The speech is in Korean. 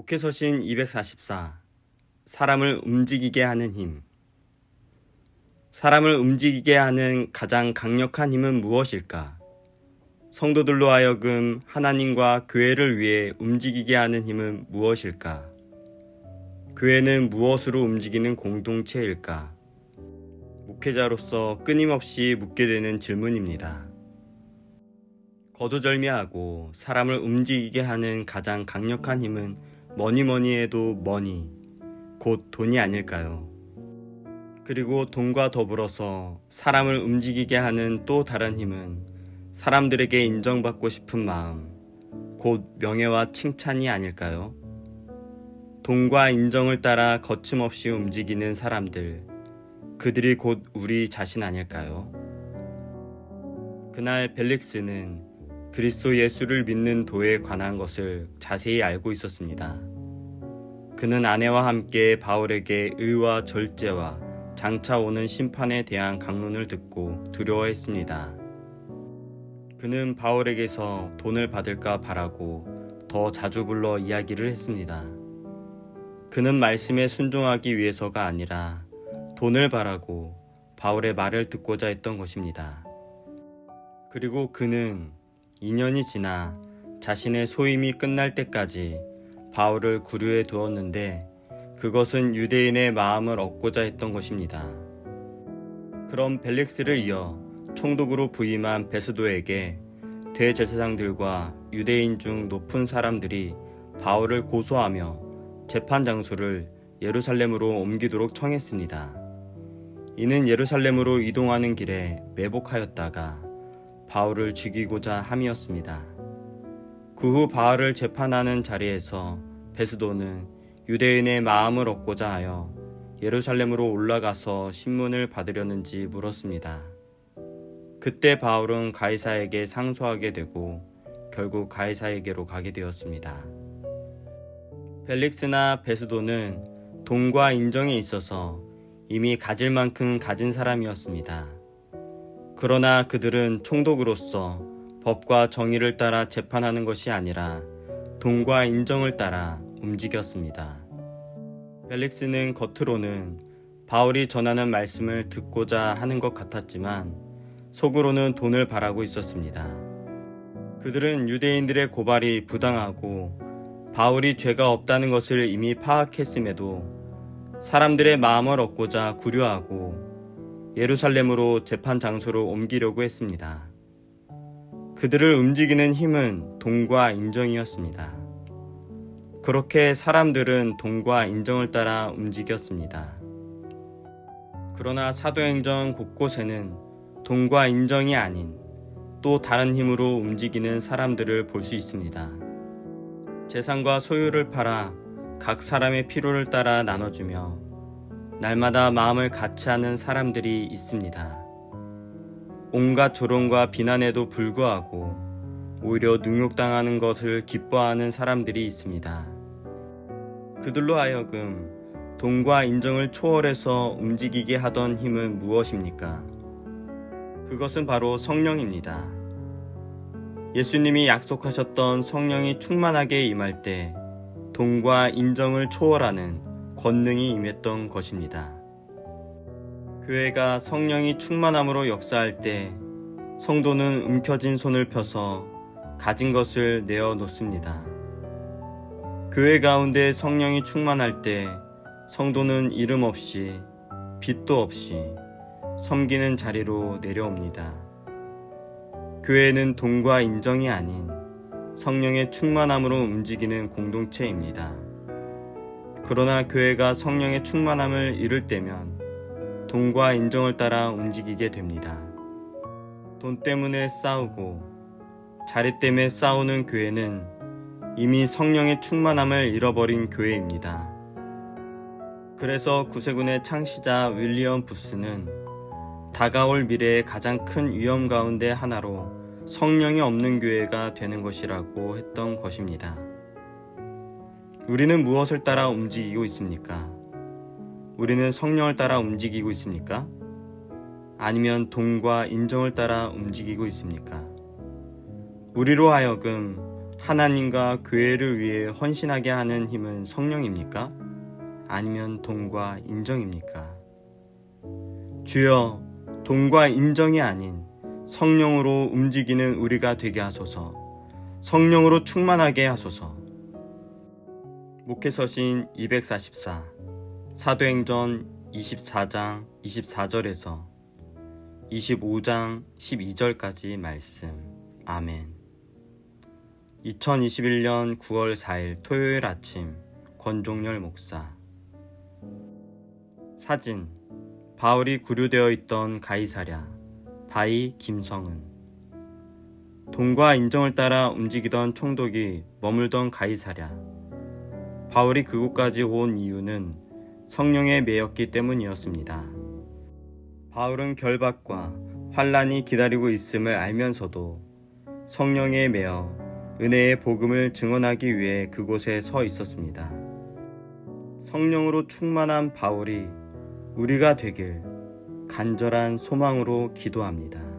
목회서신 244 사람을 움직이게 하는 힘 사람을 움직이게 하는 가장 강력한 힘은 무엇일까? 성도들로 하여금 하나님과 교회를 위해 움직이게 하는 힘은 무엇일까? 교회는 무엇으로 움직이는 공동체일까? 목회자로서 끊임없이 묻게 되는 질문입니다. 거두절미하고 사람을 움직이게 하는 가장 강력한 힘은 뭐니 뭐니 해도 머니, 곧 돈이 아닐까요? 그리고 돈과 더불어서 사람을 움직이게 하는 또 다른 힘은 사람들에게 인정받고 싶은 마음, 곧 명예와 칭찬이 아닐까요? 돈과 인정을 따라 거침없이 움직이는 사람들, 그들이 곧 우리 자신 아닐까요? 그날 벨릭스는 그리스도 예수를 믿는 도에 관한 것을 자세히 알고 있었습니다. 그는 아내와 함께 바울에게 의와 절제와 장차 오는 심판에 대한 강론을 듣고 두려워했습니다. 그는 바울에게서 돈을 받을까 바라고 더 자주 불러 이야기를 했습니다. 그는 말씀에 순종하기 위해서가 아니라 돈을 바라고 바울의 말을 듣고자 했던 것입니다. 그리고 그는 2년이 지나 자신의 소임이 끝날 때까지 바울을 구류해 두었는데 그것은 유대인의 마음을 얻고자 했던 것입니다. 그럼 벨릭스를 이어 총독으로 부임한 베스도에게 대제사장들과 유대인 중 높은 사람들이 바울을 고소하며 재판 장소를 예루살렘으로 옮기도록 청했습니다. 이는 예루살렘으로 이동하는 길에 매복하였다가 바울을 죽이고자 함이었습니다. 그 후 바울을 재판하는 자리에서 베스도는 유대인의 마음을 얻고자 하여 예루살렘으로 올라가서 신문을 받으려는지 물었습니다. 그때 바울은 가이사에게 상소하게 되고 결국 가이사에게로 가게 되었습니다. 벨릭스나 베스도는 돈과 인정에 있어서 이미 가질 만큼 가진 사람이었습니다. 그러나 그들은 총독으로서 법과 정의를 따라 재판하는 것이 아니라 돈과 인정을 따라 움직였습니다. 벨릭스는 겉으로는 바울이 전하는 말씀을 듣고자 하는 것 같았지만 속으로는 돈을 바라고 있었습니다. 그들은 유대인들의 고발이 부당하고 바울이 죄가 없다는 것을 이미 파악했음에도 사람들의 마음을 얻고자 구려하고 예루살렘으로 재판 장소로 옮기려고 했습니다. 그들을 움직이는 힘은 돈과 인정이었습니다. 그렇게 사람들은 돈과 인정을 따라 움직였습니다. 그러나 사도행전 곳곳에는 돈과 인정이 아닌 또 다른 힘으로 움직이는 사람들을 볼 수 있습니다. 재산과 소유를 팔아 각 사람의 필요를 따라 나눠주며 날마다 마음을 같이 하는 사람들이 있습니다. 온갖 조롱과 비난에도 불구하고 오히려 능욕당하는 것을 기뻐하는 사람들이 있습니다. 그들로 하여금 돈과 인정을 초월해서 움직이게 하던 힘은 무엇입니까? 그것은 바로 성령입니다. 예수님이 약속하셨던 성령이 충만하게 임할 때 돈과 인정을 초월하는 권능이 임했던 것입니다. 교회가 성령이 충만함으로 역사할 때 성도는 움켜진 손을 펴서 가진 것을 내어 놓습니다. 교회 가운데 성령이 충만할 때 성도는 이름 없이 빚도 없이 섬기는 자리로 내려옵니다. 교회는 돈과 인정이 아닌 성령의 충만함으로 움직이는 공동체입니다. 그러나 교회가 성령의 충만함을 잃을 때면 돈과 인정을 따라 움직이게 됩니다. 돈 때문에 싸우고 자리 때문에 싸우는 교회는 이미 성령의 충만함을 잃어버린 교회입니다. 그래서 구세군의 창시자 윌리엄 부스는 다가올 미래의 가장 큰 위험 가운데 하나로 성령이 없는 교회가 되는 것이라고 했던 것입니다. 우리는 무엇을 따라 움직이고 있습니까? 우리는 성령을 따라 움직이고 있습니까? 아니면 돈과 인정을 따라 움직이고 있습니까? 우리로 하여금 하나님과 교회를 위해 헌신하게 하는 힘은 성령입니까? 아니면 돈과 인정입니까? 주여, 돈과 인정이 아닌 성령으로 움직이는 우리가 되게 하소서. 성령으로 충만하게 하소서. 목회서신 244 사도행전 24장 24절에서 25장 12절까지 말씀. 아멘. 2021년 9월 4일 토요일 아침 권종열 목사 사진 바울이 구류되어 있던 가이사랴 바이 김성은 돈과 인정을 따라 움직이던 총독이 머물던 가이사랴 바울이 그곳까지 온 이유는 성령에 매였기 때문이었습니다. 바울은 결박과 환란이 기다리고 있음을 알면서도 성령에 매여 은혜의 복음을 증언하기 위해 그곳에 서 있었습니다. 성령으로 충만한 바울이 우리가 되길 간절한 소망으로 기도합니다.